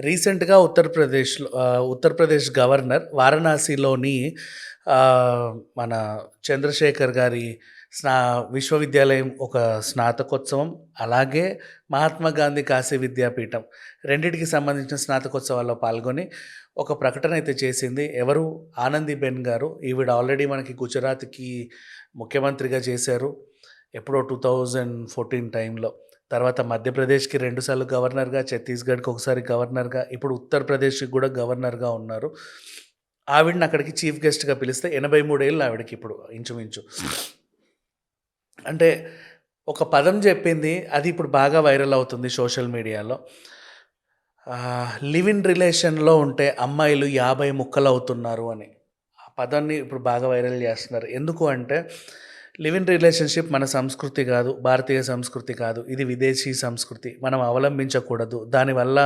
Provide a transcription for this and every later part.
రీసెంట్‌గా ఉత్తరప్రదేశ్‌లో ఉత్తరప్రదేశ్ గవర్నర్ వారణాసిలోని మన చంద్రశేఖర్ గారి స్నా విశ్వవిద్యాలయం ఒక స్నాతకోత్సవం, అలాగే మహాత్మా గాంధీ కాశీ విద్యాపీఠం రెండింటికి సంబంధించిన స్నాతకోత్సవాల్లో పాల్గొని ఒక ప్రకటన అయితే చేసింది. ఎవరు? ఆనందీబెన్ గారు. ఈవిడ ఆల్రెడీ మనకి గుజరాత్‌కి ముఖ్యమంత్రిగా చేశారు. ఎప్పుడో 2014 టైంలో. తర్వాత మధ్యప్రదేశ్‌కి రెండుసార్లు గవర్నర్‌గా, ఛత్తీస్‌గఢ్‌కి ఒకసారి గవర్నర్‌గా, ఇప్పుడు ఉత్తరప్రదేశ్‌కి కూడా గవర్నర్‌గా ఉన్నారు. ఆవిడని అక్కడికి చీఫ్ గెస్ట్‌గా పిలిస్తే 83 ఏళ్ళు ఆవిడకి ఇప్పుడు ఇంచుమించు. అంటే ఒక పదం చెప్పింది. అది ఇప్పుడు బాగా వైరల్ అవుతుంది సోషల్ మీడియాలో. లివ్ ఇన్ రిలేషన్‌లో ఉంటే అమ్మాయిలు యాభై ముక్కలు అవుతున్నారు అని. ఆ పదాన్ని ఇప్పుడు బాగా వైరల్ చేస్తున్నారు. ఎందుకు అంటే లివ్ ఇన్ రిలేషన్‌షిప్ మన సంస్కృతి కాదు. భారతీయ సంస్కృతి కాదు. ఇది విదేశీ సంస్కృతి. మనం అవలంబించకూడదు. దానివల్ల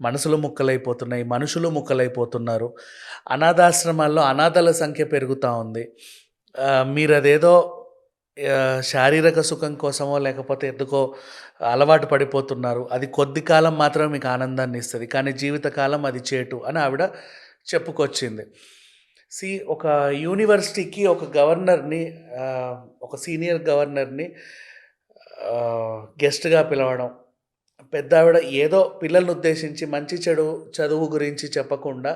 మనసులు ముక్కలైపోతున్నాయి. మనుషులు ముక్కలైపోతున్నారు. అనాథాశ్రమాల్లో అనాథల సంఖ్య పెరుగుతూ ఉంది. మీరు అదేదో శారీరక సుఖం కోసమో లేకపోతే ఎందుకో అలవాటు పడిపోతున్నారు. అది కొద్ది కాలం మాత్రమే మీకు ఆనందాన్ని ఇస్తుంది కానీ జీవితకాలం అది చేటు అని ఆవిడ చెప్పుకొచ్చింది. సి ఒక యూనివర్సిటీకి ఒక గవర్నర్‌ని ఒక సీనియర్ గవర్నర్‌ని గెస్ట్‌గా పిలవడం. పెద్ద ఆవిడ ఏదో పిల్లల్ని ఉద్దేశించి మంచి చెడు చదువు గురించి చెప్పకుండా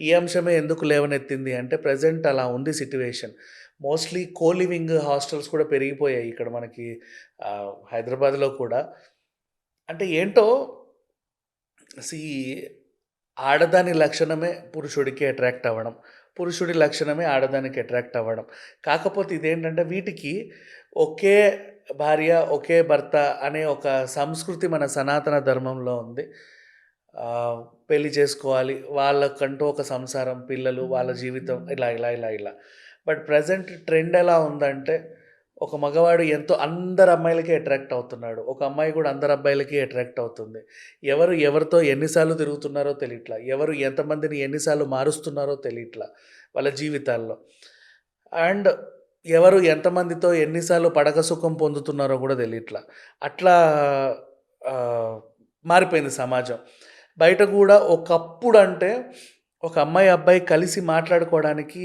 ఈ అంశమే ఎందుకు లేవనెత్తింది అంటే ప్రెజెంట్ అలా ఉంది situation mostly co living hostels కూడా పెరిగిపోయాయి ఇక్కడ మనకి హైదరాబాద్‌లో కూడా. అంటే ఏంటో సి ఆడదాని లక్షణమే పురుషుడికి అట్రాక్ట్ అవ్వడం. పురుషుడి లక్షణమే ఆడదానికి అట్రాక్ట్ అవ్వడం. కాకపోతే ఇదేంటంటే వీటికి ఒకే భార్య, ఒకే భర్త అనే ఒక సంస్కృతి మన సనాతన ధర్మంలో ఉంది. పెళ్ళి చేసుకోవాలి. వాళ్ళకంటూ ఒక సంసారం, పిల్లలు, వాళ్ళ జీవితం ఇలా, ఇలా, ఇలా, ఇలా. బట్ ప్రెజెంట్ ట్రెండ్ ఎలా ఉందంటే ఒక మగవాడు ఎంతో అందరు అమ్మాయిలకి అట్రాక్ట్ అవుతున్నాడు. ఒక అమ్మాయి కూడా అందరు అబ్బాయిలకి అట్రాక్ట్ అవుతుంది. ఎవరు ఎవరితో ఎన్నిసార్లు తిరుగుతున్నారో తెలియట్లా. ఎవరు ఎంతమందిని ఎన్నిసార్లు మారుస్తున్నారో తెలియట్లా వాళ్ళ జీవితాల్లో. అండ్ ఎవరు ఎంతమందితో ఎన్నిసార్లు పడక సుఖం పొందుతున్నారో కూడా తెలియట్లా. అట్లా మారిపోయింది సమాజం. బయట కూడా ఒకప్పుడు అంటే ఒక అమ్మాయి, అబ్బాయి కలిసి మాట్లాడుకోవడానికి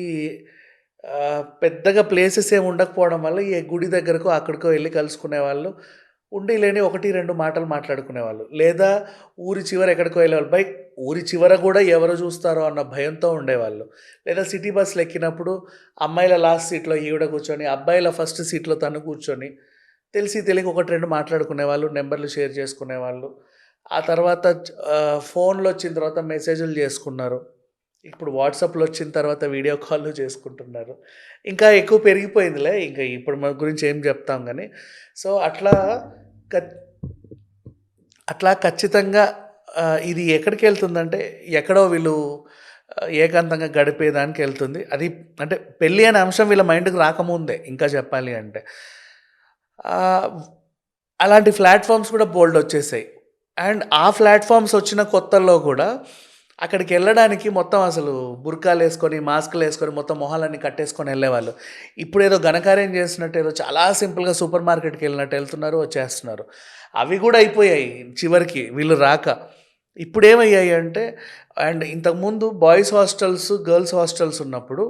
పెద్దగా ప్లేసెస్ ఏమి ఉండకపోవడం వల్ల ఈ గుడి దగ్గరకో, అక్కడికో వెళ్ళి కలుసుకునే వాళ్ళు ఉండి లేని 1, 2 మాటలు మాట్లాడుకునేవాళ్ళు. లేదా ఊరి చివర ఎక్కడికో వెళ్ళేవాళ్ళు. బైక్ ఊరి చివర కూడా ఎవరు చూస్తారో అన్న భయంతో ఉండేవాళ్ళు. లేదా సిటీ బస్సులు ఎక్కినప్పుడు అమ్మాయిల లాస్ట్ సీట్‌లో ఈవిడ కూర్చొని, అబ్బాయిల ఫస్ట్ సీట్‌లో తను కూర్చొని తెలిసి తెలియక 1, 2 మాట్లాడుకునేవాళ్ళు. నెంబర్లు షేర్ చేసుకునేవాళ్ళు. ఆ తర్వాత ఫోన్‌లు వచ్చిన తర్వాత మెసేజ్‌లు చేసుకున్నారు. ఇప్పుడు వాట్సాప్లో వచ్చిన తర్వాత వీడియో కాల్‌లు చేసుకుంటున్నారు. ఇంకా ఎక్కువ పెరిగిపోయిందిలే. ఇంకా ఇప్పుడు మన గురించి ఏం చెప్తాం కానీ సో, అట్లా అట్లా ఖచ్చితంగా ఇది ఎక్కడికి వెళ్తుందంటే ఎక్కడో వీళ్ళు ఏకాంతంగా గడిపేదానికి వెళ్తుంది అది అంటే పెళ్ళి అనే అంశం వీళ్ళ మైండ్‌కి రాకముందే ఇంకా చెప్పాలి అంటే. అలాంటి ప్లాట్ఫామ్స్ కూడా బోల్డ్ వచ్చేసాయి అండ్ ఆ ప్లాట్ఫామ్స్ వచ్చిన కొత్తల్లో కూడా అక్కడికి వెళ్ళడానికి మొత్తం అసలు బుర్కాలు వేసుకొని మాస్కులు వేసుకొని మొత్తం మొహాలన్నీ కట్టేసుకొని ఎళ్ళేవాళ్ళు. ఇప్పుడేదో ఘనకార్యం చేసినట్టు ఏదో చాలా సింపుల్‌గా సూపర్ మార్కెట్‌కి వెళ్ళినట్టు వెళ్తున్నారు వచ్చేస్తున్నారు. అవి కూడా అయిపోయాయి చివరికి వీళ్ళు రాక. ఇప్పుడు ఏమయ్యాయి అంటే అండ్ ఇంతకుముందు బాయ్స్ హాస్టల్స్, గర్ల్స్ హాస్టల్స్ ఉన్నప్పుడు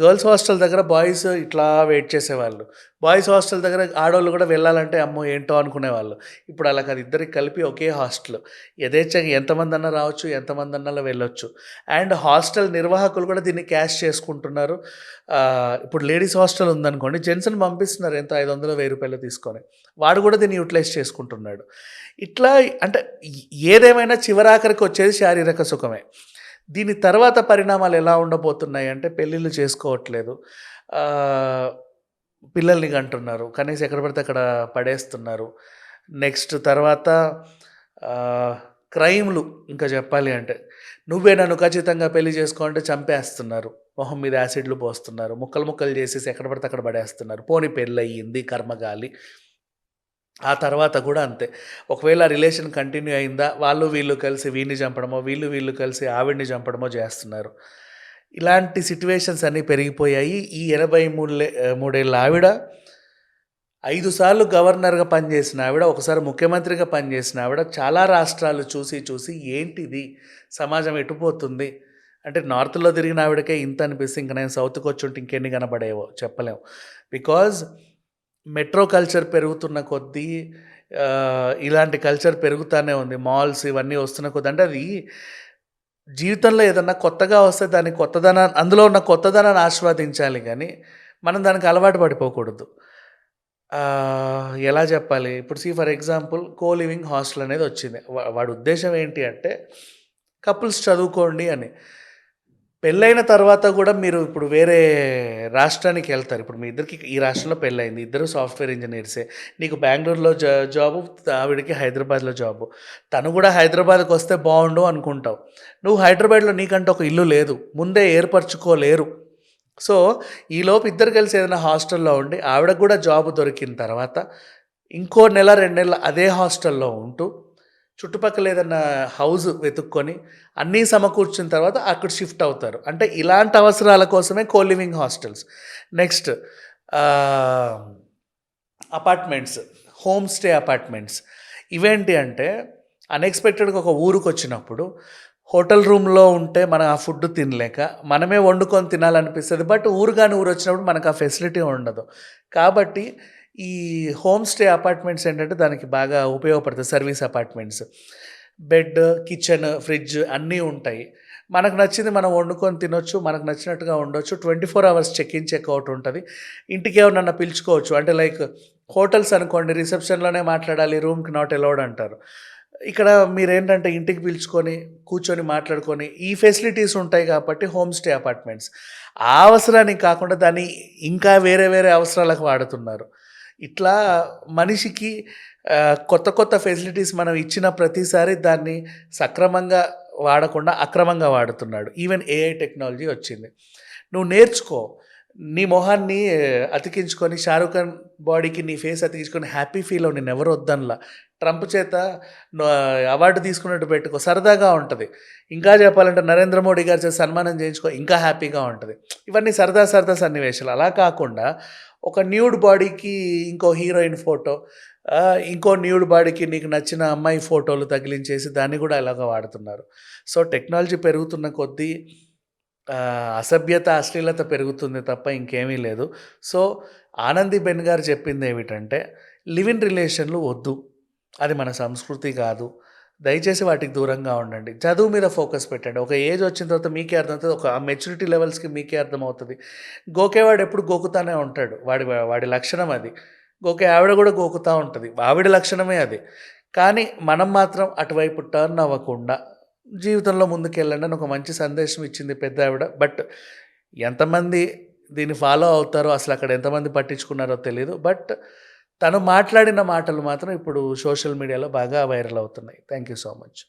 గర్ల్స్ హాస్టల్ దగ్గర బాయ్స్ ఇట్లా వెయిట్ చేసేవాళ్ళు. బాయ్స్ హాస్టల్ దగ్గర ఆడవాళ్ళు కూడా వెళ్ళాలంటే అమ్మో! ఏంటో అనుకునేవాళ్ళు. ఇప్పుడు అలా కాదు ఇద్దరికి కలిపి ఒకే హాస్టల్. యథేచ్ఛగా ఎంతమందన్నా రావచ్చు, ఎంతమందన్నా వెళ్ళొచ్చు. అండ్ హాస్టల్ నిర్వాహకులు కూడా దీన్ని క్యాష్ చేసుకుంటున్నారు. ఇప్పుడు లేడీస్ హాస్టల్ ఉందనుకోండి జెంట్స్‌ని పంపిస్తున్నారు ఎంతో 500, 1000 తీసుకొని. వాడు కూడా దీన్ని యూటిలైజ్ చేసుకుంటున్నాడు. ఇట్లా అంటే ఏదేమైనా చివరాఖరికి వచ్చేది శారీరక సుఖం సుఖమే. దీని తర్వాత పరిణామాలు ఎలా ఉండబోతున్నాయి అంటే పెళ్ళిళ్ళు చేసుకోవట్లేదు. పిల్లల్ని కంటున్నారు. కనీసం ఎక్కడ పడితే అక్కడ పడేస్తున్నారు. నెక్స్ట్ తర్వాత క్రైమ్‌లు ఇంకా చెప్పాలి అంటే. నువ్వే నన్ను ఖచ్చితంగా పెళ్ళి చేసుకోంటే చంపేస్తున్నారు. మొహం మీద యాసిడ్‌లు పోస్తున్నారు. ముక్కలు ముక్కలు చేసేసి ఎక్కడ పడితే అక్కడ పడేస్తున్నారు. పోనీ పెళ్ళయింది కర్మగాలి. ఆ తర్వాత కూడా అంతే. ఒకవేళ రిలేషన్ కంటిన్యూ అయిందా వాళ్ళు వీళ్ళు కలిసి వీడిని చంపడమో, వీళ్ళు వీళ్ళు కలిసి ఆవిడని చంపడమో చేస్తున్నారు. ఇలాంటి సిట్యువేషన్స్ అన్నీ పెరిగిపోయాయి. ఈ ఎనభై మూడులే మూడేళ్ళ ఆవిడ ఐదు సార్లు గవర్నర్గా పనిచేసిన ఆవిడ ఒకసారి ముఖ్యమంత్రిగా పనిచేసిన ఆవిడ చాలా రాష్ట్రాలు చూసి చూసి ఏంటిది సమాజం ఎటుపోతుంది అంటే నార్త్లో తిరిగిన ఆవిడకే ఇంత అనిపిస్తే ఇంకా నేను సౌత్కి వచ్చి ఉంటే ఇంకెన్ని కనబడేవో చెప్పలేము బికాజ్ మెట్రో కల్చర్ పెరుగుతున్న కొద్దీ ఇలాంటి కల్చర్ పెరుగుతూనే ఉంది. మాల్స్ ఇవన్నీ వస్తున్న కొద్దీ. అంటే అది జీవితంలో ఏదన్నా కొత్తగా వస్తే దాని కొత్తదనా అందులో ఉన్న కొత్తదనాన్ని ఆస్వాదించాలి కానీ మనం దానికి అలవాటు పడిపోకూడదు. ఎలా చెప్పాలి? ఇప్పుడు see for example co living hostel అనేది వచ్చింది. వా- వాడి ఉద్దేశం ఏంటి అంటే కపుల్స్ చదువుకోండి అని. పెళ్ళైన తర్వాత కూడా మీరు ఇప్పుడు వేరే రాష్ట్రానికి వెళ్తారు. ఇప్పుడు మీ ఇద్దరికి ఈ రాష్ట్రంలో పెళ్ళైంది ఇద్దరు సాఫ్ట్వేర్ ఇంజనీర్సే. నీకు బెంగళూరులో జా జాబు ఆవిడకి హైదరాబాద్లో జాబు. తను కూడా హైదరాబాద్కి వస్తే బాగుండు అనుకుంటావు. నువ్వు హైదరాబాద్లో నీకంటే ఒక ఇల్లు లేదు. ముందే ఏర్పరచుకోలేరు. సో ఈలోపు ఇద్దరు కలిసి ఏదైనా హాస్టల్లో ఉండి ఆవిడకు కూడా జాబ్ దొరికిన తర్వాత ఇంకో నెల రెండు నెలలు అదే హాస్టల్లో ఉంటూ చుట్టుపక్కల ఏదైనా హౌస్ వెతుక్కొని అన్నీ సమకూర్చిన తర్వాత అక్కడ షిఫ్ట్ అవుతారు. అంటే ఇలాంటి అవసరాల కోసమే co living hostels next apartments home stay apartments ఇవేంటి అంటే అన్ఎక్స్పెక్టెడ్గా ఒక ఊరికి వచ్చినప్పుడు హోటల్ రూమ్లో ఉంటే మనం ఆ ఫుడ్ తినలేక మనమే వండుకొని తినాలనిపిస్తుంది. బట్ ఊరు కానీ ఊరు వచ్చినప్పుడు మనకు ఆ ఫెసిలిటీ ఉండదు. కాబట్టి ఈ హోమ్ స్టే అపార్ట్మెంట్స్ ఏంటంటే దానికి బాగా ఉపయోగపడుతుంది service apartments. Bed kitchen fridge అన్నీ ఉంటాయి. మనకు నచ్చింది మనం వండుకొని తినొచ్చు మనకు నచ్చినట్టుగా ఉండొచ్చు. Twenty four hours check in checkout ఉంటుంది. ఇంటికి ఎవరినన్నా పిలుచుకోవచ్చు. అంటే లైక్ హోటల్స్ అనుకోండి రిసెప్షన్లోనే మాట్లాడాలి రూమ్కి నాట్ అలౌడ్ అంటారు. ఇక్కడ మీరేంటంటే ఇంటికి పిలుచుకొని కూర్చొని మాట్లాడుకొని ఈ ఫెసిలిటీస్ ఉంటాయి కాబట్టి హోమ్ స్టే అపార్ట్మెంట్స్. ఆ అవసరానికి కాకుండా దాన్ని ఇంకా వేరే వేరే అవసరాలకు వాడుతున్నారు. ఇట్లా మనిషికి కొత్త కొత్త ఫెసిలిటీస్ మనం ఇచ్చిన ప్రతిసారి దాన్ని సక్రమంగా వాడకుండా అక్రమంగా వాడుతున్నాడు. ఈవెన్ ఏఐ టెక్నాలజీ వచ్చింది. నువ్వు నేర్చుకో. నీ మొహాన్ని అతికించుకొని షారూఖ్ ఖాన్ బాడీకి నీ ఫేస్ అతికించుకొని హ్యాపీ ఫీల్ అవ్వు నేను ఎవరు వద్దనలా. ట్రంప్ చేత అవార్డు తీసుకున్నట్టు పెట్టుకో. సరదాగా ఉంటుంది. ఇంకా చెప్పాలంటే నరేంద్ర మోడీ గారి చేత సన్మానం చేయించుకో. ఇంకా హ్యాపీగా ఉంటుంది. ఇవన్నీ సరదా సరదా సన్నివేశాలు. అలా కాకుండా ఒక న్యూడ్ బాడీకి ఇంకో హీరోయిన్ ఫోటో ఇంకో న్యూడ్ బాడీకి నీకు నచ్చిన అమ్మాయి ఫోటోలు తగిలించేసి దాన్ని కూడా ఇలాగ వాడుతున్నారు. సో టెక్నాలజీ పెరుగుతున్న కొద్దీ అసభ్యత అశ్లీలత పెరుగుతుంది తప్ప ఇంకేమీ లేదు. సో ఆనంది బెన్ గారు చెప్పింది ఏమిటంటే లివ్ ఇన్ రిలేషన్లు వద్దు. అది మన సంస్కృతి కాదు. దయచేసి వాటికి దూరంగా ఉండండి. చదువు మీద ఫోకస్ పెట్టండి. ఒక ఏజ్ వచ్చిన తర్వాత మీకే అర్థమవుతుంది. ఒక మెచ్యూరిటీ లెవెల్స్కి మీకే అర్థమవుతుంది. గోకేవాడు ఎప్పుడు గోకుతానే ఉంటాడు. వాడి వాడి లక్షణం అది. గోకే ఆవిడ కూడా గోకుతూ ఉంటుంది. ఆవిడ లక్షణమే అది. కానీ మనం మాత్రం అటువైపు టర్న్ అవ్వకుండా జీవితంలో ముందుకెళ్ళండి అని ఒక మంచి సందేశం ఇచ్చింది పెద్ద ఆవిడ. బట్ ఎంతమంది దీన్ని ఫాలో అవుతారో అసలు అక్కడ ఎంతమంది పట్టించుకున్నారో తెలియదు బట్ తను మాట్లాడిన మాటలు మాత్రం ఇప్పుడు సోషల్ మీడియాలో బాగా వైరల్ అవుతున్నాయి. Thank you so much.